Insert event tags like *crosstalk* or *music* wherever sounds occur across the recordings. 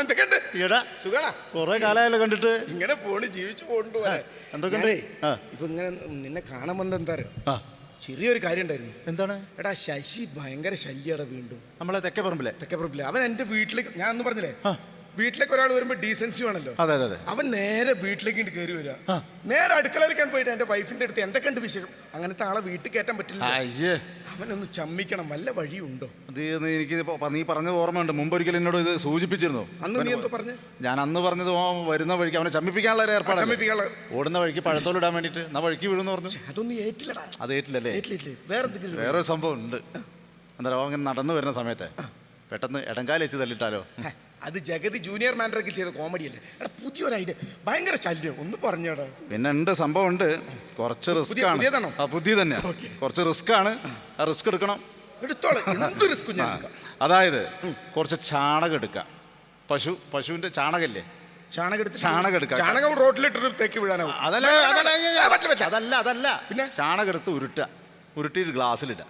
എന്തൊക്കെയുണ്ട്? എടാ സുഖാണോ കുറെ കാലമായല്ലോ കണ്ടിട്ട്. ഇങ്ങനെ പോണ് ജീവിച്ചു പോകണ്ടു എന്തൊക്കെയുണ്ട്? ഇപ്പൊ ഇങ്ങനെ നിന്നെ കാണാൻ വന്നത് എന്താ അറിയോ? ചെറിയൊരു കാര്യം ഉണ്ടായിരുന്നു. എന്താണ്? എടാ ശശി ഭയങ്കര ശല്യടാ വീണ്ടും. നമ്മളെ തെക്കപ്പറമ്പിലെ തെക്കപ്പറമ്പിലെ അവൻ എന്റെ വീട്ടിലേക്ക് ഞാൻ ഒന്ന് പറഞ്ഞില്ലേ. വീട്ടിലേക്ക് ഒരാൾ വരുമ്പോ ഡീസൻസി വേണല്ലോ. അതെ അതെ അവൻ നേരെ വീട്ടിലേക്ക് കയറി വരിക നേരെ അടുക്കളയിലേക്കാണ് പോയിട്ട് എന്റെ വൈഫിന്റെ അടുത്ത് എന്തൊക്കെയുണ്ട് വിശേഷം? അങ്ങനത്തെ ആളെ വീട്ടിൽ കയറ്റാൻ പറ്റില്ല. അയ്യേ. അവനൊന്ന് ചമ്മിക്കണം. വല്ല വഴിയുണ്ടോ? അത് എനിക്ക് നീ പറഞ്ഞത് ഓർമ്മയുണ്ട്. മുമ്പ് ഒരിക്കലും എന്നോട് ഇത് സൂചിപ്പിച്ചിരുന്നു. അന്ന് നീ എന്തോ പറഞ്ഞു? ഞാൻ അന്ന് പറഞ്ഞത് വരുന്ന വഴിക്ക് അവനെ ചമ്മിപ്പിക്കാനുള്ള ഒരു ഏർപ്പാട് ചമ്മിപ്പിക്കാനുള്ള ഓടുന്ന വഴിക്ക് പഴത്തോലിടാൻ വേണ്ടിട്ട് എന്നാ വഴിക്ക് വീഴുന്നു പറഞ്ഞു. അതൊന്നും ഏറ്റില്ലടാ. അത് ഏറ്റില്ലല്ലേ ഏറ്റില്ലേ വേറെ എന്തെങ്കിലും വേറൊരു സംഭവം ഉണ്ട്. എന്താ അവൻ നടന്നു വരുന്ന സമയത്തെ പെട്ടെന്ന് ഇടങ്കാലി വെച്ച് തല്ലിട്ടാലോ? അത് ജഗതി ജൂനിയർ മാനേജർക്ക് ചെയ്ത കോമഡി അല്ലേ? എടാ പുതിയൊരു ഐഡിയ ഭയങ്കര ശല്യം. ഒന്ന് പറഞ്ഞോടാ. പിന്നെ ഉണ്ട് സംഭവം ഉണ്ട് കുറച്ച് റിസ്ക് ആണ്. പുതിയതാണോ? ആ പുതിയ തന്നെ കുറച്ച് റിസ്ക് ആണ്. ആ റിസ്ക് എടുക്കണം. എടുത്തോളെ. എന്ത് റിസ്ക് ഞാൻ എടുക്കാം. അതായത് കുറച്ച് ചാണകം എടുക്കാം. പശു പശുവിന്റെ ചാണകല്ലേ ചാണകം എടുത്ത് ചാണകം എടുക്കാം. ചാണകം റോട്ടിലിട്ടിട്ട് തേക്ക് വീഴാനാവും അതല്ല അതല്ല ആ, പറ്റില്ല, പറ്റില്ല. അതല്ല അതല്ല. പിന്നെ? ചാണകം എടുത്ത് ഉരുട്ടുക. ഉരുട്ടിയിട്ട് ഗ്ലാസ്സിലിടുക.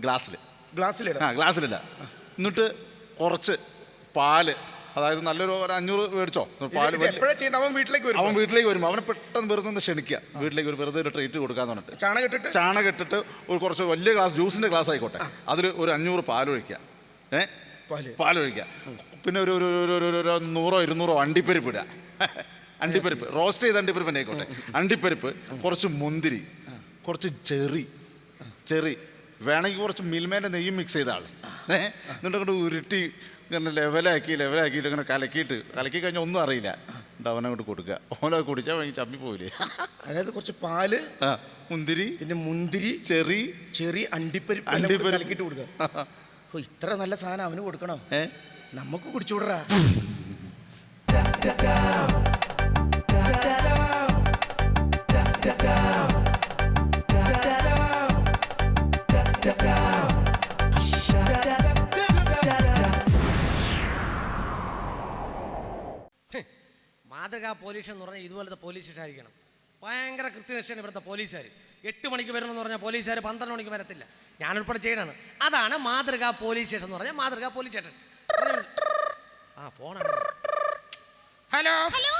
ഗ്ലാസ്സിൽ ഗ്ലാസ്സിലിടാം. ആ ഗ്ലാസ്സിലിടുക. എന്നിട്ട് കുറച്ച് പാൽ. അതായത് നല്ലൊരു ഒരു അഞ്ഞൂറ് മേടിച്ചോ? പാൽ വലിയ എപ്പോഴാ ചെയ്യണ്ട? അവൻ വീട്ടിലേക്ക് വരും അവൻ വീട്ടിലേക്ക് വരുമ്പോൾ അവനെ പെട്ടെന്ന് വെറുതെ ഒന്ന് ക്ഷണിക്കുക. വീട്ടിലേക്ക് ഒരു വെറുതെ ഒരു ട്രീറ്റ് കൊടുക്കാന്ന് പറഞ്ഞിട്ട്. ചാണകം ഇട്ടിട്ട്? ചാണകം ഇട്ടിട്ട് ഒരു കുറച്ച് വലിയ ഗ്ലാസ് ജ്യൂസിന്റെ ഗ്ലാസ് ആയിക്കോട്ടെ. അതിൽ ഒരു അഞ്ഞൂറ് പാലൊഴിക്കുക. ഏ? പാൽ. പാലൊഴിക്കുക. പിന്നെ ഒരു ഒരു ഒരു- ഒരു- ഒരു- ഒരു നൂറോ ഇരുന്നൂറോ അണ്ടിപ്പരിപ്പ് ഇടുക. അണ്ടിപ്പരിപ്പ്. റോസ്റ്റ് ചെയ്ത അണ്ടിപ്പരിപ്പ് തന്നെ ആയിക്കോട്ടെ. അണ്ടിപ്പരിപ്പ് കുറച്ച് മുന്തിരി കുറച്ച് ചെറി ചെറി. വേണമെങ്കിൽ കുറച്ച് മിൽമേന്റെ നെയ്യും മിക്സ് ചെയ്ത ആൾ ഏ? എന്നിട്ട് അങ്ങോട്ട് ഉരുട്ടി ഇങ്ങനെ ലെവലാക്കി ലെവലാക്കിയിട്ട് ഇങ്ങനെ കലക്കിയിട്ട്. കലക്കി കഴിഞ്ഞാൽ ഒന്നും അറിയില്ല. എന്നിട്ട് അവനങ്ങോട്ട് കൊടുക്കുക. ഓനോ കുടിച്ചാൽ ഭയങ്കര ചമ്മി പോയില്ലേ അതായത് കുറച്ച് പാൽ ആ മുന്തിരി പിന്നെ മുന്തിരി ചെറി ചെറിയ അണ്ടിപ്പരിപ്പ് അണ്ടിപ്പരിപ്പ്. കലക്കിട്ട് കൊടുക്കുക. ഓ ഇത്ര നല്ല സാധനം അവന് കൊടുക്കണം? ഏ? നമുക്ക് കുടിച്ചുവിടറാ മാതൃകാ പോലീസ് എന്ന് പറഞ്ഞാൽ ഇതുപോലത്തെ പോലീസ് സ്റ്റേഷൻ ആയിരിക്കണം ഭയങ്കര കൃത്യനിഷ്ഠയാണ് ഇവിടുത്തെ പോലീസുകാർ എട്ട് മണിക്ക് വരണമെന്ന് പറഞ്ഞാൽ പോലീസുകാർ പന്ത്രണ്ട് മണിക്ക് വരത്തില്ല. ഞാനുൾപ്പെടെ ചെയ്യണമാണ് അതാണ് മാതൃകാ പോലീസ് സ്റ്റേഷൻ എന്ന് പറഞ്ഞാൽ മാതൃകാ പോലീസ് സ്റ്റേഷൻ ആ ഫോണാണ് ഹലോ ഹലോ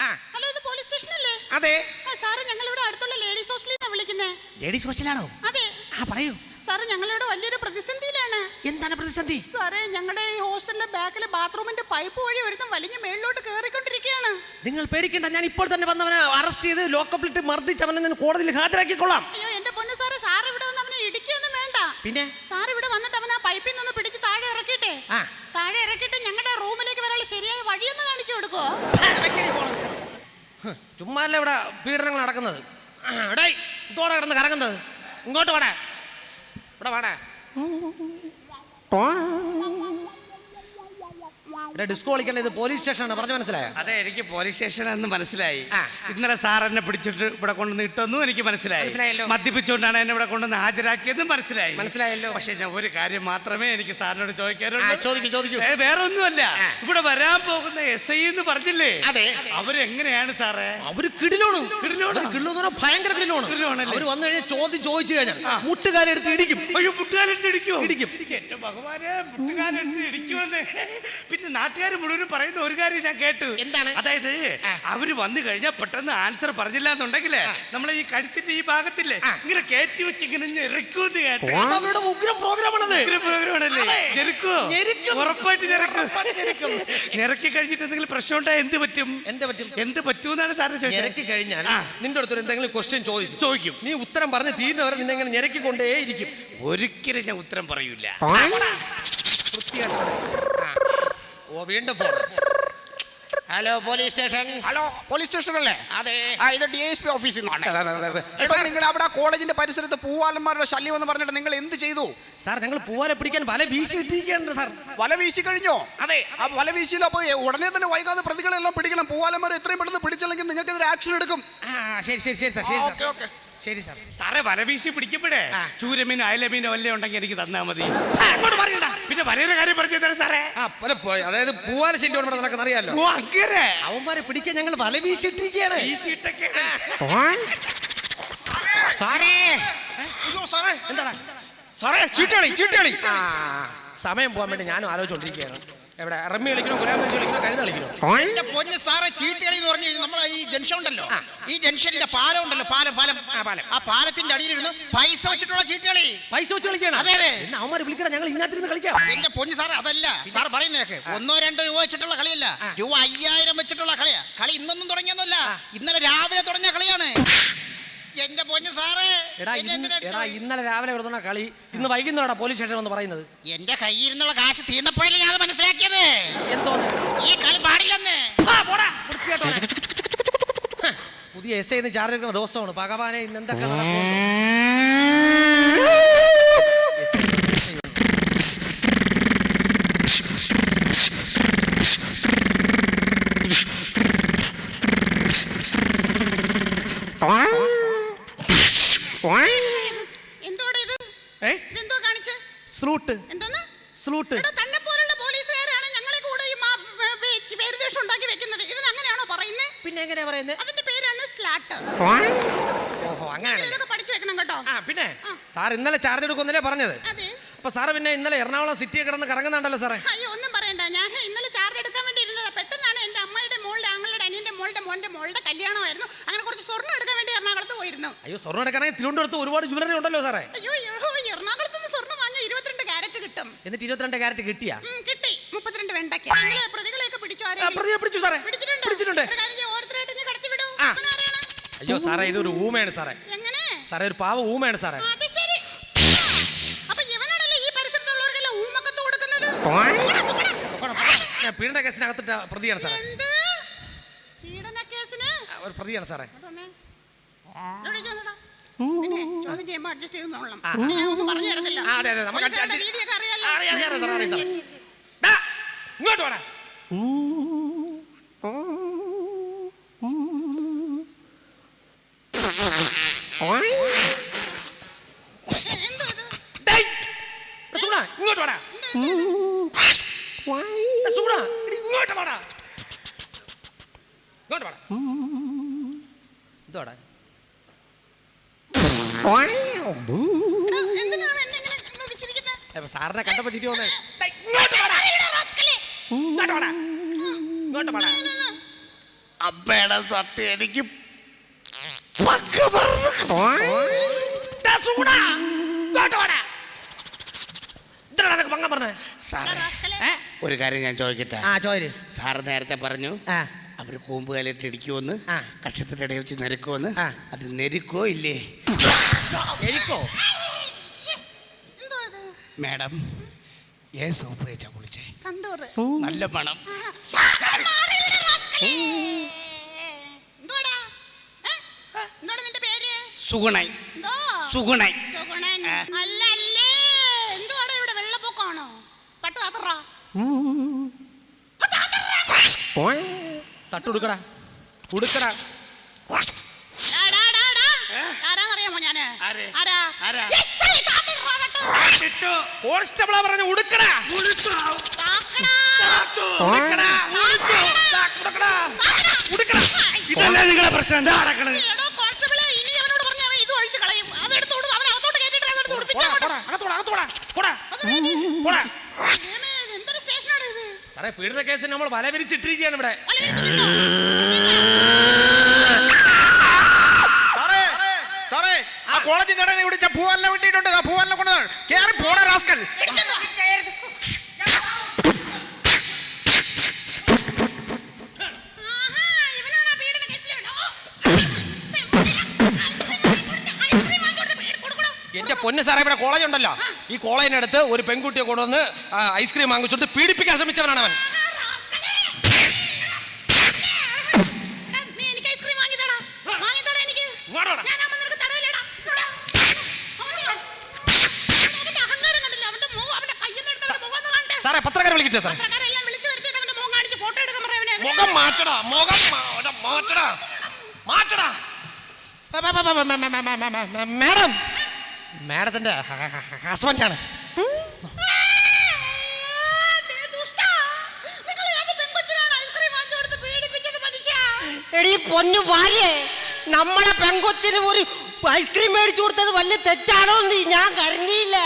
ആ. ഹലോ ഇത് പോലീസ് സ്റ്റേഷൻ അല്ലേ? അതെ. ആ സാറ് ഞങ്ങൾ ഇവിടെ അടുത്തുള്ള ലേഡീസ് ഹോസ്റ്റലിൽ നിന്നാണ് വിളിക്കുന്നത് ലേഡീസ് ഹോസ്റ്റലാണോ അതെ. ആ പറയൂ. സാറ് ഞങ്ങളിവിടെ വലിയൊരു പ്രതിസന്ധിയിലാണ്. എന്താണ് പ്രതിസന്ധി? സാറേ ഞങ്ങളുടെ ഈ ഹോസ്റ്റലിലെ ബാക്കിലെ ബാത്റൂമിന്റെ പൈപ്പ് വഴി ഒരുത്തം വലിഞ്ഞ് മേളിലോട്ട് കയറിക്കൊണ്ടിരിക്കുകയാണ് നിങ്ങൾ പേടിക്കണ്ട ഞാൻ ഇപ്പോൾ തന്നെ വന്നവനെ അറസ്റ്റ് ചെയ്ത് ലോക്കപ്പിലിട്ട് മർദ്ദിച്ച് അവനെ ഞാൻ കോടതിയിൽ ഹാജരാക്കിക്കൊള്ളാം. അയ്യോ എന്റെ പൊന്ന് സാറേ സാർ ഇവിടെ വന്ന് അവനെ ഇടിക്കൊന്നും വേണ്ട. പിന്നെ? സാർ ഇവിടെ വന്നിട്ട് അവൻ ആ പൈപ്പിൽ നിന്ന് പിടിച്ച് താഴെ ഇറക്കിട്ടെ ആ. താഴെ ഇറക്കിട്ട് ഞങ്ങളുടെ റൂമിലേക്ക് വരാനുള്ള ശരിയായ വഴിയൊന്ന് കാണിച്ചു കൊടുക്കോ ചുമ്മാല്ല ഇവിടെ പീഡനങ്ങൾ നടക്കുന്നത്? എടേ ഇതോടെ കിടന്ന് കറങ്ങുന്നത്. ഇങ്ങോട്ട് വാടാ. ഇവിടെ വാടാ ഇവിടെ ഡിസ്കോ കളിക്കണ്ട ഇത് പോലീസ് സ്റ്റേഷനാണ് പറഞ്ഞു മനസ്സിലായോ അതെ എനിക്ക് പോലീസ് സ്റ്റേഷനാണെന്ന് മനസ്സിലായി ആ. ഇന്നലെ സാർ എന്നെ പിടിച്ചിട്ട് ഇവിടെ കൊണ്ടുവന്ന് ഇട്ടെന്നും എനിക്ക് മനസ്സിലായി മനസ്സിലായല്ലോ. മദ്യപിച്ചുകൊണ്ടാണ് എന്നെ ഇവിടെ കൊണ്ടുവന്ന് ഹാജരാക്കിയതും മനസ്സിലായി മനസ്സിലായല്ലോ. പക്ഷെ ഞാൻ ഒരു കാര്യം മാത്രമേ എനിക്ക് സാറിനോട് ചോദിക്കാറുള്ളൂ ചോദിക്കൂ, ചോദിക്കൂ. ഏ, വേറെ ഒന്നുമല്ല ആ. ഇവിടെ വരാൻ പോകുന്ന എസ് ഐ എന്ന് പറഞ്ഞില്ലേ അതെ. അവരെങ്ങനെയാണ് സാറേ അവർ കിടിലോണ് കിടിലമാണ്. അവർ കിടിലോ ഭയങ്കര കിടിലോണ് കിടിലമാണല്ലേ? അവർ വന്നു കഴിഞ്ഞാൽ ചോദ്യം ചോദിച്ചു കഴിഞ്ഞാൽ മുട്ടുകാലെടുത്ത് ഇടിക്കും അയ്യോ മുട്ടുകാലെടുത്ത് ഇടിക്കും ഇടിക്കും. എന്റെ ഭഗവാനെ മുട്ടുകാലെടുത്ത് ഇടിക്കുമെന്ന് പിന്നെ നാട്ടുകാർ മുഴുവൻ പറയുന്ന ഒരു കാര്യം ഞാൻ കേട്ടു. എന്താണ്? അതായത് അവർ വന്നു കഴിഞ്ഞാൽ പെട്ടെന്ന് ആൻസർ പറഞ്ഞില്ല എന്നുണ്ടെങ്കിലേ നമ്മളെ ഈ കഴുത്തിന്റെ ഈ ഭാഗത്തില്ലേ ഇങ്ങനെ കയറ്റി വെച്ച് ഇങ്ങനെ ഞെരുക്കൂന്ന് കേട്ടു. അത് അവരുടെ ഉഗ്രം പ്രോഗ്രാമാണത്. പ്രോഗ്രാമാണല്ലേ? ഞെരുക്കും. ഉറപ്പായിട്ട് ഞെരുക്കും. ഞെരക്കി. കഴിഞ്ഞിട്ട് എന്തെങ്കിലും പ്രശ്നം ഉണ്ടായാൽ എന്ത് പറ്റും? എന്ത് പറ്റും? എന്ത് പറ്റൂന്നാണ് സാറിന് ഞെരക്കി കഴിഞ്ഞാൽ നിന്റെ അടുത്തൊരു എന്തെങ്കിലും ക്വസ്റ്റ്യൻ ചോദിക്കും. ചോദിക്കും. നീ ഉത്തരം പറഞ്ഞ് തീരുന്നവരെ നിന്നെ ഇങ്ങനെ ഞെരക്കി കൊണ്ടേയിരിക്കും ഒരിക്കലും ഞാൻ ഉത്തരം പറയൂല. വൃത്തിയായിട്ട്. ഓ വീണ്ടും phone hello police station hello police station അല്ലേ? അതെ. ആ ഇത് ഡി എസ് പി ഓഫീസിൽ നിന്നാണ് നിങ്ങൾ അവിടെ കോളേജിന്റെ പരിസരത്ത് പൂവാലന്മാരുടെ ശല്യം എന്ന് പറഞ്ഞിട്ട് നിങ്ങൾ എന്ത് ചെയ്തു? സാർ ഞങ്ങൾ പൂവാലെ പിടിക്കാൻ വല വീശി ഇട്ടിരിക്കുകയാണ് സാർ. വല വീശി കഴിഞ്ഞോ? അതെ. ആ വല വീശിയില്ല അപ്പൊ ഉടനെ തന്നെ വൈകാതെ പ്രതികളെല്ലാം പിടിക്കണം. പൂവാലന്മാരെ എത്രയും പെട്ടെന്ന് പിടിച്ചില്ലെങ്കിൽ നിങ്ങൾക്കെതിരെ ആക്ഷൻ എടുക്കും. ശരി ശരി ശരി സാർ. Okay okay. ശരി സാർ. സാറേ വല വീശി പിടിക്കപ്പെടേ. ചൂരമീനും അയലമീനും വല്ല ഉണ്ടെങ്കിൽ എനിക്ക് തന്നാ മതി. അങ്ങോട്ട് പറയണ്ട പിന്നെ വലയുടെ കാര്യം പറഞ്ഞു തരാം സാറേ. പോയി. അതായത് പൂവാലശ്ശേരി ശരി ഇവിടെ നടക്കുന്ന അറിയാലോ. ഓ അങ്ങനെ. അവന്മാരെ പിടിക്കാൻ ഞങ്ങൾ വല വീശി ഇട്ടിരിക്കുകയാണ് വീശിയിട്ടൊക്കെ സാറേ. അയ്യോ സാറേ. എന്താണ്? സാറേ ചീട്ടുകളി ചീട്ടുകളി. ആ സമയം പോകാൻ വേണ്ടി ഞാനും ആലോചിച്ചോണ്ടിരിക്കുകയാണ്. എവിടെ റമ്മി കളിക്കണോ കുരാൻ വെച്ച് കളിക്കണോ കഴുത കളിക്കണോ? എന്റെ പൊന്ന് സാറേ ചീട്ടുകളി എന്ന് പറഞ്ഞു കഴിഞ്ഞാൽ നമ്മളെ ഈ ജംഗ്ഷൻ ഉണ്ടല്ലോ. ഈ ജംഗ്ഷനിലെ പാലം ഉണ്ടല്ലോ പാലം പാലം. ആ, പാലം. ആ പാലത്തിന്റെ അടിയിലിരുന്ന് പൈസ വെച്ചിട്ടുള്ള ചീട്ടുകളി പൈസ വെച്ച് കളിക്കണം അതെ, അതെ. അവന്മാർ വിളിക്കണം ഞങ്ങൾ ഇതിനകത്തിരുന്ന് കളിക്കാം. എന്റെ പൊന്ന് സാറേ അതല്ല. സാർ പറയുന്നേക്ക് ഒന്നോ രണ്ടോ രൂപ വെച്ചിട്ടുള്ള കളിയല്ല. രൂപ അയ്യായിരം വെച്ചിട്ടുള്ള കളിയാ. കളി ഇന്നൊന്നും തുടങ്ങിയൊന്നുമല്ല. ഇന്നലെ രാവിലെ തുടങ്ങിയ കളിയാണ്. എന്റെ പൊന്ന് സാറേ എടാ ഇന്ന് എടാ ഇന്നലെ രാവിലെ കൊടുത്തുന്ന കളി ഇന്ന് വൈകുന്നേരം പോലീസ് സ്റ്റേഷൻ എന്ന് പറയുന്നത്. എന്റെ കയ്യിൽ നിന്നുള്ള കാശ് തീർന്നപ്പോഴല്ലേ ഞാൻ അത് മനസ്സിലാക്കിയത്? എന്തോന്ന്? ഈ കളി പാടില്ലെന്ന്. പുതിയ എസ് ഐ ചാർജ് എടുക്കുന്ന ദിവസമാണ്. ഭഗവാനെ ഇന്ന് എന്തൊക്കെ നടക്കുമെന്നോ. എന്തോടെ ഇത് ഏ? ഇതെന്തോ കാണിച്ച് സ്ലൂട്ട്. എന്തോന്ന്? സ്ലൂട്ട്. തന്നെ പോലുള്ള പോലീസുകാരാണ് ഞങ്ങളെ കൂടെ ഈ ഉണ്ടാക്കി വെക്കുന്നത്. ഇതിന് അങ്ങനെയാണോ പറയുന്നത് പിന്നെ എങ്ങനെയാ പറയുന്നത് അതിന്റെ പേരാണ് സ്ലാട്ട്. ഓഹോ അങ്ങനെ ഇതൊക്കെ പഠിച്ചു വെക്കണം കേട്ടോ. ആ പിന്നെ സാർ ഇന്നലെ ചാർജ് എടുക്കുന്നില്ലേ പറഞ്ഞത്? അതെ. അപ്പൊ സാറ് പിന്നെ ഇന്നലെ എറണാകുളം സിറ്റിയെ കിടന്ന് കറങ്ങുന്നുണ്ടല്ലോ സാറേ. അയ്യോ ഒന്നും പറയണ്ട. ഞാൻ ഇന്നലെ ചാർജ് എടുക്കാൻ വേണ്ടി ഇരുന്നത്. പെട്ടെന്നാണ് എന്റെ അമ്മയുടെ മോളുടെ ആങ്ങളുടെ അനിയന്റെ മോളുടെ മോന്റെ മോളുടെ കല്യാണമായിരുന്നു. അങ്ങനെ കുറച്ച് സ്വർണം എടുക്കാൻ വേണ്ടി എറണാകുളത്ത് പോയിരുന്നു. അയ്യോ സ്വർണം എടുക്കണമെങ്കിൽ തിരുവനന്തപുരത്ത് ഒരുപാട് ജ്വല്ലറി ഉണ്ടല്ലോ സാറേ അയ്യോ അയ്യോ, എറണാകുളത്ത് നിന്ന് സ്വർണം വാങ്ങിയ ഇരുപത്തിരണ്ട് ക്യാരറ്റ് കിട്ടും എന്നിട്ട് ഇരുപത്തിരണ്ട് കാരറ്റ് കിട്ടിയാ? കിട്ടി. മുപ്പത്തിരണ്ട് വെണ്ടയ്ക്ക്. പ്രതികളെയൊക്കെ പിടിച്ചോ പിടിച്ചു സാറേ. പിടിച്ചിട്ടുണ്ടോ? അയ്യോ സാറേ ഇതൊരു ഊമയാണ് സാറേ. സാറേ ഒരു പാവ ഊമയാണ് സാറേ. പീഡന കേസിനകത്തിട്ട പ്രതിയാണ് സാറേ. ഒരു പ്രതിയാണ് സാറേ. ചോദ്യം അഡ്ജസ്റ്റ് ചെയ്ത് പറഞ്ഞു ഇങ്ങോട്ട് വേണം? ഇങ്ങോട്ട് വേണം ഇങ്ങോട്ട് വേണം ഇങ്ങോട്ട് വേണം ഇതോടെ. എടാ, എന്തിനാണ് എന്നെ ഇങ്ങനെ ഇങ്ങനെ വിളിച്ചിരിക്കുന്നത്? സാറിനെ കണ്ടപ്പോ ചിരി വന്നേ. അമ്മയുടെ സത്യം എനിക്ക്. ഒരു കാര്യം ഞാൻ ചോദിക്കട്ടെ? സാർ നേരത്തെ പറഞ്ഞു അവർ കൂമ്പ് കാലിട്ട് ഇടിക്കുമെന്ന്. കക്ഷത്തിന്റെ ഇടയിൽ വെച്ച് നെരുക്കുമെന്ന്. അത് നെരുക്കോ ഇല്ലേ? നെരുക്കോ? മാഡം ഏ സോപ്പ് തേച്ചാ കുളിച്ചേ? നല്ല പണം? സുഗുണൈ? സുഗുണൈ. എന്തുവാടാ? ഇവിടെ വെള്ളപ്പൊക്കമാണോ? തട്ട് താത്തറാ. ഉടുക്കടാ. ആരാന്നറിയാമോ ഞാൻ? ആരാ? ആരാ? തട്ട്. കോൺസ്റ്റബിളാ പറഞ്ഞ ഉടുക്കടാ താക്കടാ. ഉടുക്കടാ താക്കടാ. ഇതല്ലേ നിങ്ങളെ പ്രശ്നം? എന്താ ഇത്? സാറേ പീഡന കേസിന് നമ്മൾ വല വിരിച്ചിട്ടിരിക്കുകയാണ് ഇവിടെ. സാറേ സാറേ ആ കോളേജിന്റെ ഇടയിൽ വിളിച്ച പൂവെല്ലാം വിട്ടിട്ടുണ്ട് ആ പൂവലിനെ കേറി പോണ റാസ്കൽ? എന്റെ പൊന്ന് സാറേ ഇവിടെ കോളേജ് ഉണ്ടല്ലോ. ഈ കോളേജിനടുത്ത് ഒരു പെൺകുട്ടിയെ കൊണ്ടുവന്ന് ഐസ്ക്രീം വാങ്ങിച്ചെടുത്ത് പീഡിപ്പിക്കാൻ ശ്രമിച്ചവനാണ് അവൻ ആഹാ, റാസ്കലേ. എടാ, നീ എനിക്ക് ഐസ്ക്രീം വാങ്ങിത്തടാ. വാങ്ങിത്തടാ എനിക്ക്. ഇങ്ങോട്ട് വാടാ. ഞാനാവുമ്പോ നിനക്ക് തരൂലടാ. ഇവിടെ. അവന്റെ- അവന്റെ അഹങ്കാരം കണ്ടില്ലേ? അവന്റെ മുഖം, അവന്റെ കയ്യിന്ന് എടുത്ത് അവന്റെ സാറേ പത്രക്കാരെ വിളിക്കട്ടെ സാറേ? മുഖം ഫോട്ടോ എടുക്കാൻ പറയാം മുഖം മാറ്റടാ മുഖം മാറ്റടാ മാറ്റടാ. മാഡം. മാഡത്തിന്റെ ഹസ്ബൻഡാണ്? എടീ പൊന്നു ഭാര്യേ നമ്മളെ പെങ്കൊച്ചിന് ഒരു ഐസ്ക്രീം മേടിച്ചു കൊടുത്തത് വലിയ തെറ്റാണോ എന്ന് ഞാൻ കരുതിയില്ല.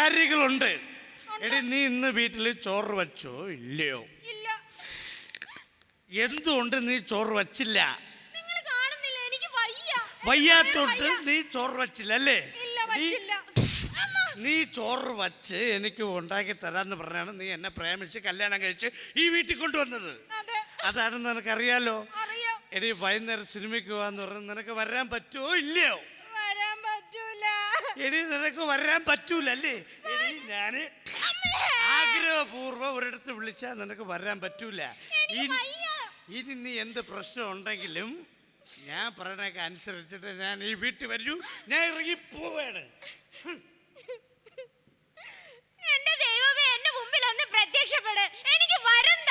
കാര്യങ്ങളുണ്ട് എടി നീ ഇന്ന് വീട്ടിൽ ചോറ് വച്ചോ? ഇല്ലയോ? ഇല്ല. എന്തുകൊണ്ട് നീ ചോറ് വച്ചില്ല? നിങ്ങൾ കാണുന്നില്ല. എനിക്ക് വയ്യ. വയ്യാത്തോട്ട് നീ ചോറ് വച്ചില്ല അല്ലേ? ഇല്ല നീ- വച്ചില്ല. അമ്മ. നീ ചോറ് വച്ച് എനിക്ക് ഉണ്ടാക്കി തരാന്ന് പറഞ്ഞാണ് നീ എന്നെ പ്രേമിച്ച് കല്യാണം കഴിച്ച് ഈ വീട്ടിൽ കൊണ്ടുവന്നത്. അതെ. അതാണെന്ന് നിനക്കറിയാലോ? അറിയാം. എടി വൈകുന്നേരം സിനിമയ്ക്ക് പോവാന്ന് പറഞ്ഞ് നിനക്ക് വരാൻ പറ്റുമോ ഇല്ലയോ? എടി നിനക്ക് വരാൻ പറ്റൂല അല്ലേ എടി ഞാൻ ആഗ്രഹപൂർവം ഒരിടത്ത് വിളിച്ചാൽ നിനക്ക് വരാൻ പറ്റൂല. ഇനി- ഇനി നീ എന്ത് പ്രശ്നം ഉണ്ടെങ്കിലും ഞാൻ പറയണൊക്കെ അനുസരിച്ചിട്ട് ഞാൻ ഈ വീട്ടിൽ വരൂ. ഞാൻ ഇറങ്ങി പോവാണ്. എന്റെ ദൈവമേ എന്റെ മുമ്പിൽ ഒന്ന് പ്രത്യക്ഷപ്പെട്. എനിക്ക് വരണ്ട.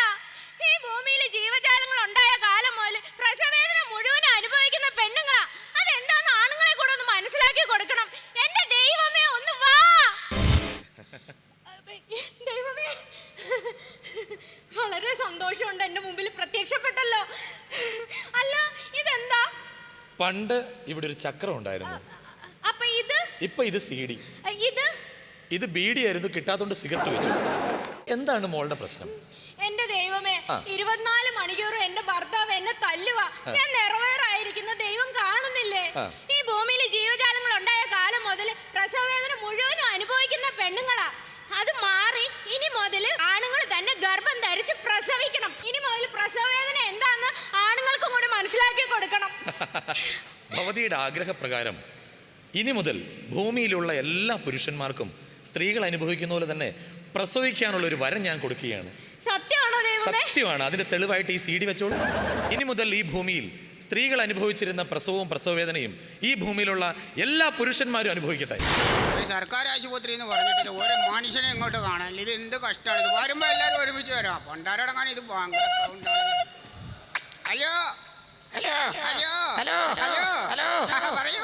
ഈ ഭൂമിയിൽ ജീവജാലങ്ങൾ ഉണ്ടായ കാലം മുതൽ പ്രസവേദന മുഴുവൻ അനുഭവിക്കുന്ന പെണ്ണുങ്ങളാ. അതെന്താന്ന് ആണുങ്ങളെ കൂടെ ഒന്ന് മനസ്സിലാക്കി കൊടുക്കണം. വളരെ സന്തോഷമുണ്ട്. എന്റെ മുമ്പിൽ പ്രത്യക്ഷപ്പെട്ടല്ലോ. അല്ല ഇതെന്താ? പണ്ട് ഇവിടെ ഒരു ചക്രം ഉണ്ടായിരുന്നു. അപ്പൊ ഇത്? ഇപ്പൊ ഇത് സി ഡി. ഇത്? ഇത് ബീഡി ആയിരുന്നു കിട്ടാത്തോണ്ട് സിഗരറ്റ് വെച്ചു. എന്താണ് മോളുടെ പ്രശ്നം? എന്റെ ദൈവമേ. ഇരുപത്തിനാല് മണിക്കൂറും എന്റെ ഭർത്താവ് എന്നെ തല്ലുക ഞാൻ നിറവേറായിരിക്കുന്ന ദൈവം കാണുന്നില്ലേ? ഈ ഭൂമിയിൽ ജീവജാലങ്ങൾ ഉണ്ടായ കാലം മുതൽ പ്രസവവേദന മുഴുവനും അനുഭവിക്കുന്ന പെണ്ണുങ്ങളാ. അത് മാറി. ഇനി മുതൽ ആണുങ്ങൾ തന്നെ ഗർഭം ധരിച്ച് പ്രസവിക്കണം. ഇനി മുതൽ പ്രസവവേദന എന്താന്ന് ആണുങ്ങൾക്കും കൂടി മനസ്സിലാക്കി കൊടുക്കണം. *laughs* ഭവതിയുടെ ആഗ്രഹപ്രകാരം ഇനി മുതൽ ഭൂമിയിലുള്ള എല്ലാ പുരുഷന്മാർക്കും സ്ത്രീകൾ അനുഭവിക്കുന്ന പോലെ തന്നെ പ്രസവിക്കാനുള്ള ഒരു വരം ഞാൻ കൊടുക്കുകയാണ്. സത്യമാണോ സത്യമാണ്. അതിന്റെ തെളിവായിട്ട് ഈ സി ഡി വെച്ചോളൂ. ഇനി മുതൽ ഈ ഭൂമിയിൽ സ്ത്രീകൾ അനുഭവിച്ചിരുന്ന പ്രസവവും പ്രസവവേദനയും ഈ ഭൂമിയിലുള്ള എല്ലാ പുരുഷന്മാരും അനുഭവിക്കട്ടെ. ഒരു സർക്കാർ ആശുപത്രി എന്ന് പറഞ്ഞിട്ട് ഒരു മനുഷ്യനെ ഇങ്ങോട്ട് കാണാനില്ല ഇത് എന്ത് കഷ്ടമാണ്. ഇത് വരുമ്പോൾ എല്ലാവരും ഒരുമിച്ച് വരാം. പണ്ടാരടങ്ങാൻ ഇത് ഭയങ്കര sound ആണ്. Hello? Hello? Hello? Hello? Hello? Hello പറയൂ.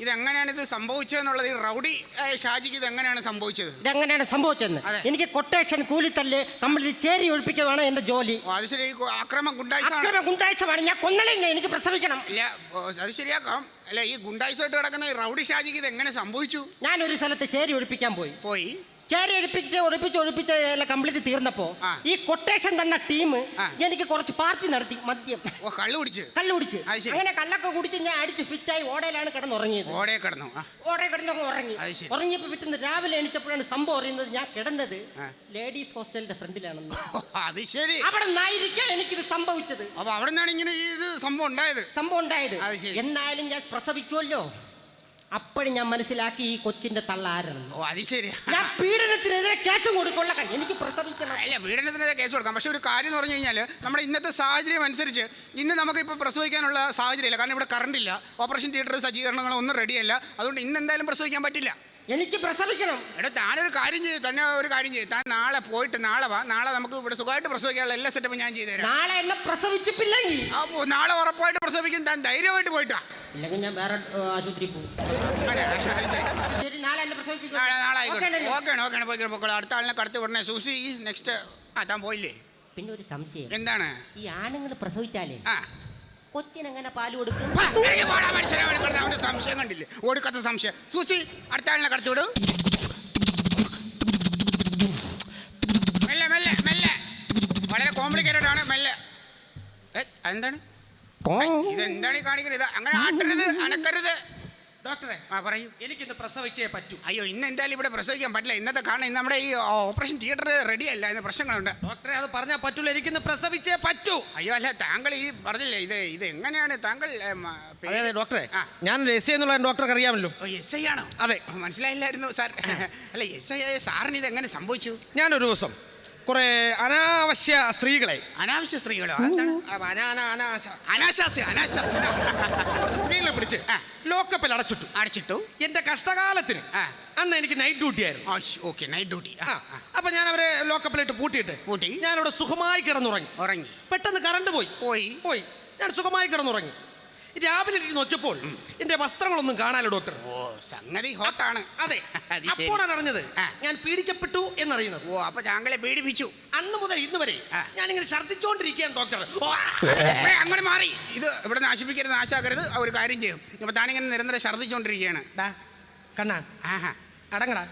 ഇതെങ്ങനെയാണ് ഇത് സംഭവിച്ചതെന്നുള്ളത്? ഈ റൗഡി ഷാജിക്ക് ഇത് എങ്ങനെയാണ് സംഭവിച്ചത്? ഇതെങ്ങനെയാണ് സംഭവിച്ചതെന്ന്? അതെ. എനിക്ക് കൊട്ടേഷൻ കൂലിത്തല്ല് കംപ്ലീറ്റ് ചേരി ഒഴിപ്പിക്കുകയാണ് എന്റെ ജോലി. ഓ, അത് ശരി ഈ കു- ആക്രമം ഗുണ്ടായിസാണ്. അക്രമ ഗുണ്ടാഴ്ചമാണ് ഞാൻ കൊന്നലേ എനിക്ക് പ്രസവിക്കണം. ഇല്ല ഓ, അത് ശരിയാക്കാം. അല്ല ഈ ഗുണ്ടായിസായിട്ട് കിടക്കുന്ന ഈ റൗഡി ഷാജിക്ക് ഇത് എങ്ങനെ സംഭവിച്ചു? ഞാൻ ഒരു സ്ഥലത്ത് ചേരി ഒഴിപ്പിക്കാൻ പോയി. പോയി. ചേരി ഒഴിപ്പിച്ച് ഒഴിപ്പിച്ച് ഒഴിപ്പിച്ച് എല്ലാം കംപ്ലീറ്റ് തീർന്നപ്പോ ആ. ഈ കൊട്ടേഷൻ തന്ന ടീം ആ. എനിക്ക് കുറച്ച് പാർട്ടി നടത്തി മദ്യം. ഓ കള്ളു കുടിച്ച്. കള്ളു കുടിച്ച്. അത് ശരി. അങ്ങനെ കള്ളൊക്കെ കുടിച്ച് ഞാൻ അടിച്ച് ഫിറ്റായി ഓടയിലാണ് കിടന്നുറങ്ങിയത്. ഓടെ കിടന്നു. ആ. ഓടെ കിടന്നങ്ങ് ഉറങ്ങി. അത് ശരി. ഉറങ്ങിയപ്പോ പിറ്റുന്ന രാവിലെ എണീച്ചപ്പോഴാണ് സംഭവം അറിയുന്നത്. ഞാൻ കിടന്നത് ആ. ലേഡീസ് ഹോസ്റ്റലിന്റെ ഫ്രണ്ടിലാണെന്ന്. ഓ, അത് ശരി. അവിടെ നിന്നായിരിക്കാം എനിക്കിത് സംഭവിച്ചത്. അപ്പൊ അവിടെ നിന്നാണ് ഇങ്ങനെ ഈ ഇത് സംഭവം ഉണ്ടായത്. സംഭവം ഉണ്ടായത്. അത് ശരി. എന്നാലും ഞാൻ പ്രസവിക്കുമല്ലോ അപ്പോഴും ഞാൻ മനസ്സിലാക്കി ഈ കൊച്ചിന്റെ തള്ള ആരാണെന്ന് ഓ അത് ശരി ഞാൻ പീഡനത്തിനെതിരെ കേസ് കൊടുക്കൊള്ള എനിക്ക് പ്രസവിക്കണം. അല്ല പീഡനത്തിനെതിരെ കേസ് കൊടുക്കാം. പക്ഷെ ഒരു കാര്യം എന്ന് പറഞ്ഞു കഴിഞ്ഞാൽ നമ്മുടെ ഇന്നത്തെ സാഹചര്യം അനുസരിച്ച് ഇന്ന് നമുക്ക് ഇപ്പോൾ പ്രസവിക്കാനുള്ള സാഹചര്യമില്ല. കാരണം ഇവിടെ കറണ്ട് ഇല്ല. ഓപ്പറേഷൻ തിയേറ്റർ സജ്ജീകരണങ്ങളൊന്നും റെഡിയല്ല അതുകൊണ്ട് ഇന്ന് എന്തായാലും പ്രസവിക്കാൻ പറ്റില്ല. എനിക്ക് പ്രസവിക്കണം. എടാ താനൊരു കാര്യം ചെയ്തു തന്നെ ഒരു കാര്യം ചെയ്തു താൻ നാളെ പോയിട്ട് നാളെ വാ. നാളെ നമുക്ക് ഇവിടെ സുഖമായിട്ട് പ്രസവിക്കാനുള്ള എല്ലാ സെറ്റപ്പും ഞാൻ ചെയ്തു തരാം. നാളെ എന്നെ പ്രസവിച്ചിട്ടില്ലെങ്കിൽ അപ്പോൾ നാളെ ഉറപ്പായിട്ട് പ്രസവിക്കും. താൻ ധൈര്യമായിട്ട് പോയിട്ടാ. ഇല്ലെങ്കിൽ ഞാൻ വേറെ ആശുപത്രി പോകും. ശരി. നാളെ എന്നെ പ്രസവിപ്പിക്കും. നാളെ നാളെ ആയിക്കോട്ടെ. ഓക്കെ ഓക്കെ പോയിക്കോ പോയിക്കോളൂ അടുത്ത ആളിനെ കടത്തി ഉടനെ സൂസി നെക്സ്റ്റ് ആ താൻ പോയില്ലേ? പിന്നെ ഒരു സംശയം. എന്താണ്? ഈ ആണുങ്ങൾ പ്രസവിച്ചാലേ ആ. കൊച്ചിനെങ്ങനെ പാൽ കൊടുക്കും. വാ, പോടാ മനുഷ്യനെ. മെനക്കെടുത്ത് അവന്റെ സംശയം കണ്ടില്ലേ? ഓടിക്കത്ത സംശയം. സൂചി അടുത്ത ആളിനെ കടത്തി വിടൂ. മെല്ലെ മെല്ലെ മെല്ലെ. വളരെ കോംപ്ലിക്കേറ്റഡ് ആണ് മെല്ലെ. ഏ, അതെന്താണ്? ഇതെന്താണ് ഈ കാണിക്കുന്നത്? ഇത് അങ്ങനെ ആട്ടരുത് അനക്കരുത്. ഡോക്ടറെ ആ പറയൂ. എനിക്കിന്ന് പ്രസവിച്ചേ പറ്റൂ. അയ്യോ ഇന്ന് എന്തായാലും ഇവിടെ പ്രസവിക്കാൻ പറ്റില്ല. ഇന്നത്തെ കാരണം ഇന്ന് നമ്മുടെ ഈ ഓപ്പറേഷൻ തിയേറ്റർ റെഡി അല്ല. ഇന്ന് പ്രശ്നങ്ങളുണ്ട്. ഡോക്ടറെ അത് പറഞ്ഞാൽ പറ്റൂല. എനിക്കിന്ന് പ്രസവിച്ചേ പറ്റൂ. അയ്യോ അല്ല താങ്കൾ ഈ പറഞ്ഞില്ലേ ഇത് ഇത് എങ്ങനെയാണ് താങ്കൾ ഏം, ആ, പേര്- അതെ അതെ ഡോക്ടറെ. ആ. ഞാൻ എസ് എന്നുള്ള ഡോക്ടർക്ക് അറിയാമല്ലോ. ഓ എസ് ഐ ആണോ? അതെ. മനസ്സിലായില്ലായിരുന്നു സാർ. അല്ല എസ് ഐ ആയ സാറിന് ഇത് എങ്ങനെ സംഭവിച്ചു? ഞാനൊരു ദിവസം കുറേ അനാവശ്യ സ്ത്രീകളെ അനാവശ്യ സ്ത്രീകളോ? അതാണ് ആ, അനാ- അനാ- അനാശ അനാശാസ്യ അനാശാസ്യ. ആ. ലോക്കപ്പിൽ അടച്ചിട്ടു. അടച്ചിട്ടു. എന്റെ കഷ്ടകാലത്തിന്. അന്ന് എനിക്ക് നൈറ്റ് ഡ്യൂട്ടി ആയിരുന്നു. ഓക്കെ നൈറ്റ് ഡ്യൂട്ടി അപ്പൊ ഞാൻ അവരെ ലോക്കപ്പിലിട്ട് പൂട്ടിയിട്ട് പൂട്ടി. ഞാനിവിടെ സുഖമായി കിടന്നുറങ്ങി. ഉറങ്ങി. പെട്ടെന്ന് കറണ്ട് പോയി. പോയി. പോയി. ഞാൻ സുഖമായി കിടന്നുറങ്ങി. രാവിലെ എനിക്ക് നോക്കിയപ്പോൾ എന്റെ വസ്ത്രങ്ങളൊന്നും കാണാലോ ഡോക്ടർ? ഓ സംഗതി ഹോട്ടാണ്. അതെ. *laughs* അത് ശരി. അപ്പോഴാണ് അറിഞ്ഞത് ആ. ഞാൻ പീഡിക്കപ്പെട്ടു എന്നറിയുന്നത്. ഓ അപ്പൊ താങ്കളെ പീഡിപ്പിച്ചു. അന്ന് മുതൽ ഇന്ന് വരെ ഞാൻ ഇങ്ങനെ ഛർദ്ദിച്ചുകൊണ്ടിരിക്കുകയാണ് ഡോക്ടർ. ഓ, ഏ, അങ്ങോട്ട് മാറി? ഇത് ഇവിടെ നാശിപ്പിക്കരുത് നാശാക്കരുത് ഒരു കാര്യം ചെയ്യും. ഇപ്പൊ താനിങ്ങനെ നിരന്തരം ഛർദ്ദിച്ചുകൊണ്ടിരിക്കുകയാണ് കണ്ണാ. ആഹാ. അടങ്ങടാ.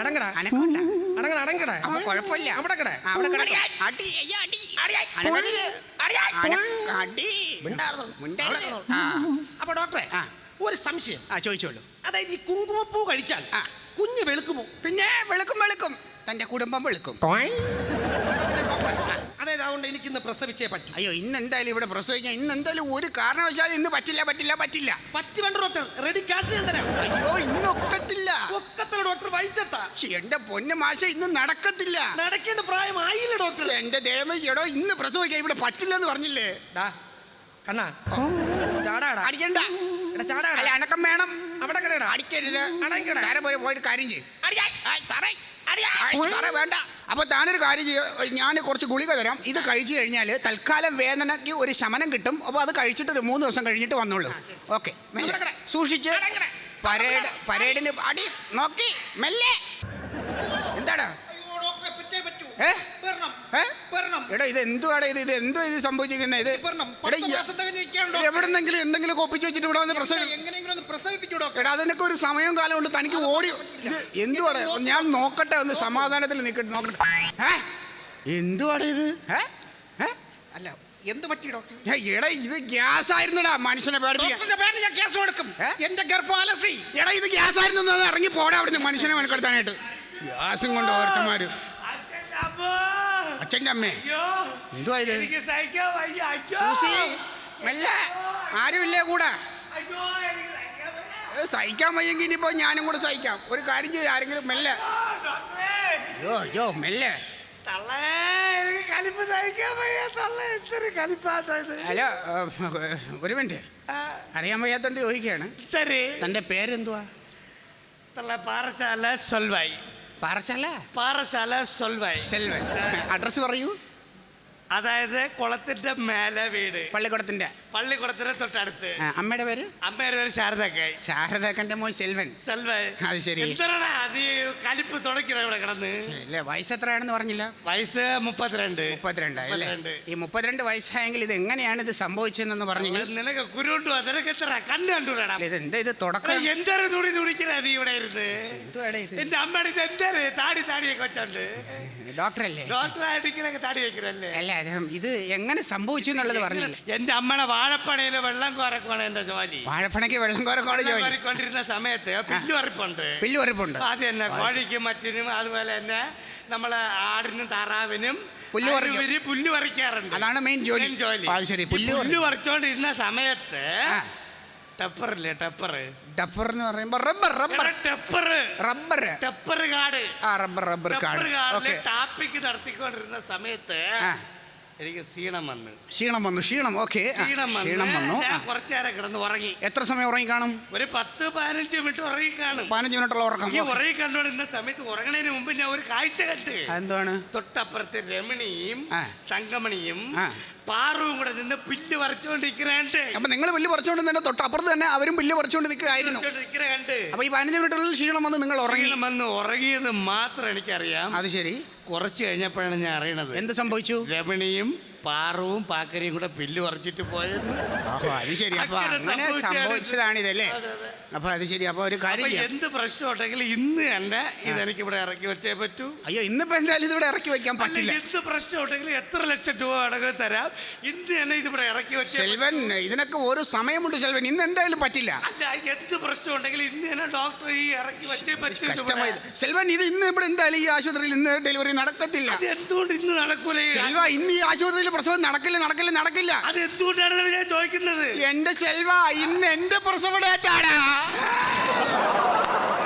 അടങ്ങടാ. അനക്കോണ്ട. അടങ്ങട അടങ്ങടാ. അപ്പൊ കുഴപ്പമില്ല. അവിടെ കട. അവിടെ കട. അടി, അയ്യ, അടി. അനക്ക- അടി. ആ, അപ്പൊ ഡോക്ടറെ ആ. ഒരു സംശയം. ആ ചോദിച്ചോളൂ. അതായത് ഈ കുങ്കുമപ്പൂ കഴിച്ചാൽ ആ. കുഞ്ഞ് വെളുക്കുമോ? പിന്നെ വെളുക്കും വെളുക്കും. തന്റെ കുടുംബം വെളുക്കും. അതായത് അതുകൊണ്ട് എനിക്കിന്ന് പ്രസവിച്ചേ പറ്റൂ. അയ്യോ ഇന്ന് എന്തായാലും ഇവിടെ പ്രസവിക്കാൻ ഇന്ന് എന്തായാലും ഒരു കാരണവശാലും ഇന്ന് പറ്റില്ല പറ്റില്ല പറ്റില്ല. പറ്റി വേണ്ട ഡോക്ടർ റെഡി ഞാൻ തരാം. അയ്യോ ഇന്ന് ഒക്കത്തില്ല. ഒക്കത്തില്ല ഡോക്ടർ വൈറ്റത്താ എന്റെ പൊന്നു മാഷ ഇന്ന് നടക്കത്തില്ല. നടക്കേണ്ട പ്രായമായില്ല ഡോക്ടർ എന്റെ ദേവ എടോ ഇന്ന് പ്രസവിക്കാൻ ഇവിടെ പറ്റില്ല എന്ന് പറഞ്ഞില്ലേ? ഡാ കണ്ണാ ചാടാടാ. അടിക്കണ്ട. എടാ ചാടാടാ. അനക്കം വേണം. അവിടെ കിടടാ അടിക്കരുത്. അടങ്ങിക്കടാ. സാറെ പോയി പോയിട്ട് കാര്യം ചെയ്യും. സാറേ. സാറേ വേണ്ട. അപ്പൊ താനൊരു കാര്യം ചെയ്യുക ഞാൻ കുറച്ച് ഗുളിക തരാം. ഇത് കഴിച്ചു കഴിഞ്ഞാൽ തൽക്കാലം വേദനയ്ക്ക് ഒരു ശമനം കിട്ടും. അപ്പോൾ അത് കഴിച്ചിട്ട് ഒരു മൂന്ന് ദിവസം കഴിഞ്ഞിട്ട് വന്നോളൂ. ഓക്കെ. സൂക്ഷിച്ച് പരേഡ് പരേഡിന് അടി. നോക്കി. മെല്ലെ. എന്താടാ? ഏ? എടാ ഇത് എന്തുവാടാ ഇത്? ഇത് എന്തോ ഇത് സംഭവിച്ചിരിക്കുന്നത് ഇത് എവിടുന്നെങ്കിലും എന്തെങ്കിലും ഒപ്പിച്ച് വെച്ചിട്ട് ഇവിടെ വന്ന് എടാ അതിനൊക്കെ ഒരു സമയവും കാലം ഉണ്ട്. തനിക്ക് ഓടി ഇത് എന്തുവാടാ? ഞാൻ നോക്കട്ടെ ഒന്ന് സമാധാനത്തിൽ നിൽക്കട്ടെ നോക്കട്ടെ. ഏ? എന്തുവാടാ ഇത്? ഏ? അല്ല എന്ത് പറ്റി ഡോക്ടർ? എടാ ഇത് ഗ്യാസ് ആയിരുന്നടാ മനുഷ്യനെ പേടിപ്പിക്കാൻ. ഞാൻ ഗ്യാസ് കൊടുക്കും? എന്റെ ഗർഭാലസി. എടാ ഇത് ഗ്യാസ് ആയിരുന്നു ഇറങ്ങി പോടാ അവിടെ മനുഷ്യനെ മെനക്കെടുത്താനായിട്ട്. ഗ്യാസും കൊണ്ട് ഓരോരുത്തന്മാര്. അച്ഛന്റെ അമ്മേ അയ്യോ. സൂസി മെല്ലെ. ആരുമില്ലേ കൂടെ? സഹിക്കാൻ വയ്യെങ്കിൽ ഇനിയിപ്പോ ഞാനും കൂടെ സഹിക്കാം. ഒരു കാര്യം ചെയ്ത് ആരെങ്കിലും മെല്ലെ. അയ്യോ അയ്യോ മെല്ലെ. ഹലോ ഒരു മിനിറ്റ്. അറിയാൻ വയ്യാത്തോണ്ട് ചോദിക്കുകയാണ്. തന്റെ പേരെന്തുവാ? തള്ള പാറശാല സൊൽവായി പാറശാല പാറശാല സൊൽവായി സെൽവൻ അഡ്രസ് പറയൂ അതായത് കുളത്തിന്റെ മേലെ വീട്. പള്ളിക്കുടത്തിന്റെ. പള്ളിക്കുടത്തിന്റെ തൊട്ടടുത്ത്. അമ്മയുടെ പേര്? അമ്മയുടെ പേര് ശാരദക്കായി ശാരദക്കന്റെ മോൻ സെൽവൻ. സെൽവൻ. അത് ശരി. കലിപ്പ് തുടക്കണ ഇവിടെ കിടന്ന്? ഇല്ല വയസ്സ് എത്രയാണെന്ന് പറഞ്ഞില്ല? വയസ്സ് മുപ്പത്തിരണ്ട്. മുപ്പത്തിരണ്ട് ഈ മുപ്പത്തിരണ്ട് വയസ്സായെങ്കിൽ ഇത് എങ്ങനെയാണ് ഇത് സംഭവിച്ചതെന്ന് പറഞ്ഞു നിനക്ക് കുരുണ്ടു നിനക്ക് എത്ര കണ്ണ് കണ്ടുവിടാ ഇത് എന്താ ഇത് തുടക്കം? എന്തൊരു തുണി തുണിക്കണ നീ ഇവിടെ ഇരുന്ന്? എന്റെ അമ്മയുടെ ഇത് എന്തൊരു താടി താടിയൊക്കെ വെച്ചോണ്ട് ഡോക്ടറല്ലേ? ഡോക്ടറായിട്ട് ഇങ്ങനെ താടി വെക്കണല്ലേ? അല്ല അത് ഇത് എങ്ങനെ സംഭവിച്ചു എന്നുള്ളത് പറഞ്ഞില്ല? എന്റെ അമ്മയുടെ വാഴപ്പണയിൽ വെള്ളം കോരക്കുവാണ് എന്റെ ജോലി. വാഴപ്പണയ്ക്ക് വെള്ളം കോരക്കോട് വെള്ളം ജോലി. കോരിക്കൊണ്ടിരുന്ന സമയത്ത് പില്ലു വറുപ്പുണ്ട്. പില്ലു ഉറപ്പുണ്ട് അത് തന്നെ കോഴിക്കും മറ്റിനും അതുപോലെ തന്നെ നമ്മളെ ആടിനും താറാവിനും പുല്ല് പുല്ല് പറിക്കാറുണ്ട്. അതാണ് മെയിൻ ജോലി. ജോലി. ശരി. പുല്ല് പുല്ല് പറിച്ചോണ്ടിരുന്ന സമയത്ത്. ടെപ്പറില്ലേ ടെപ്പർ ഡഫർ എന്ന് പറയുമ്പോ rubber rubber. Tapper rubber. Tapper കാട്. ആ റബ്ബർ റബ്ബർ ടെപ്പർ ഓക്കെ. ടാപ്പിക്ക് നടത്തിക്കൊണ്ടിരുന്ന സമയത്ത്. എനിക്ക് ക്ഷീണം വന്ന്. ക്ഷീണം വന്നു ക്ഷീണം ഓക്കെ. ക്ഷീണം ക്ഷീണം വന്നു ആ. കുറച്ചു നേരം കിടന്ന് ഉറങ്ങി. എത്ര സമയം ഉറങ്ങി കാണും ഒരു പത്ത് പതിനഞ്ച് മിനിറ്റ് ഉറങ്ങി കാണും പതിനഞ്ച് മിനിറ്റുള്ള ഉറക്കം. ഈ ഉറങ്ങി ഇന്ന സമയത്ത് ഉറങ്ങണതിന് മുമ്പ് ഞാൻ ഒരു കാഴ്ച കണ്ട്. എന്താണ് തൊട്ടപ്പുറത്ത് രമണിയും ആ. തങ്കമണിയും ആ. പാറുവും കൂടെ നിന്ന് പില്ല് പറിച്ചോണ്ടിരിക്കണുണ്ട്. അപ്പൊ നിങ്ങൾ പുല്ല് പറിച്ചുകൊണ്ട് തന്നെ തൊട്ടപ്പുറത്ത് തന്നെ അവരും പുല്ല് പറിച്ചുകൊണ്ട് നിൽക്കുകയായിരുന്നു അപ്പൊ ഈ പതിനഞ്ച് മിനിറ്റുള്ളിൽ ക്ഷീണം വന്ന് നിങ്ങൾ ഉറങ്ങി. വന്ന് ഉറങ്ങിയത് മാത്രം എനിക്കറിയാം. അത് ശരി. കുറച്ച് കഴിഞ്ഞപ്പോഴാണ് ഞാൻ അറിയണത്. എന്ത് സംഭവിച്ചു? രമണിയും പാറവും പാക്കരിയും കൂടെ പില്ല് പറിച്ചിട്ട് പോയത് അത് ശരി. അപ്പൊ അങ്ങനെ അങ്ങനെ ഇതല്ലേ അതെ, അതെ. അപ്പൊ അത് ശരി അപ്പോൾ ഒരു കാര്യം അപ്പൊ ചെയ്യാം. എന്ത് പ്രശ്നം ഉണ്ടെങ്കിൽ ഇന്ന് തന്നെ ഇതെനിക്ക് ഇവിടെ ഇറക്കി വെച്ചേ പറ്റൂ. അയ്യോ ഇന്നിപ്പോ എന്തായാലും ഇതിവിടെ ഇറക്കി വെക്കാൻ പറ്റില്ല. എന്ത് പ്രശ്നം ഉണ്ടെങ്കിൽ എത്ര ലക്ഷം രൂപ വേണമെങ്കിലും തരാം. ഇന്ന് തന്നെ ഇതിവിടെ ഇറക്കി വെച്ചേ സെൽവൻ ഇതിനൊക്കെ ഓരോ സമയമുണ്ട് സെൽവൻ. ഇന്ന് എന്തായാലും പറ്റില്ല. അല്ല എന്ത് പ്രശ്നം ഉണ്ടെങ്കിൽ ഇന്ന് തന്നെ ഡോക്ടർ ഈ ഇറക്കി വെച്ചേ പറ്റൂ ഇത് കഷ്ടമായി. സെൽവൻ ഇത് ഇന്ന് ഇവിടെ എന്തായാലും ഈ ആശുപത്രിയിൽ ഇന്ന് ഡെലിവറി നടക്കത്തില്ല. ഇത് എന്തുകൊണ്ട് ഇന്ന് നടക്കൂല സെൽവ ഇന്ന് ഈ ആശുപത്രിയിൽ പ്രസവം നടക്കില്ല നടക്കില്ല നടക്കില്ല. അത് എന്തുകൊണ്ടാണ് ഞാൻ ചോദിക്കുന്നത്? എന്റെ സെൽവ ഇന്ന് എന്റെ പ്രസവ ഡേറ്റാണ് ハハハハ!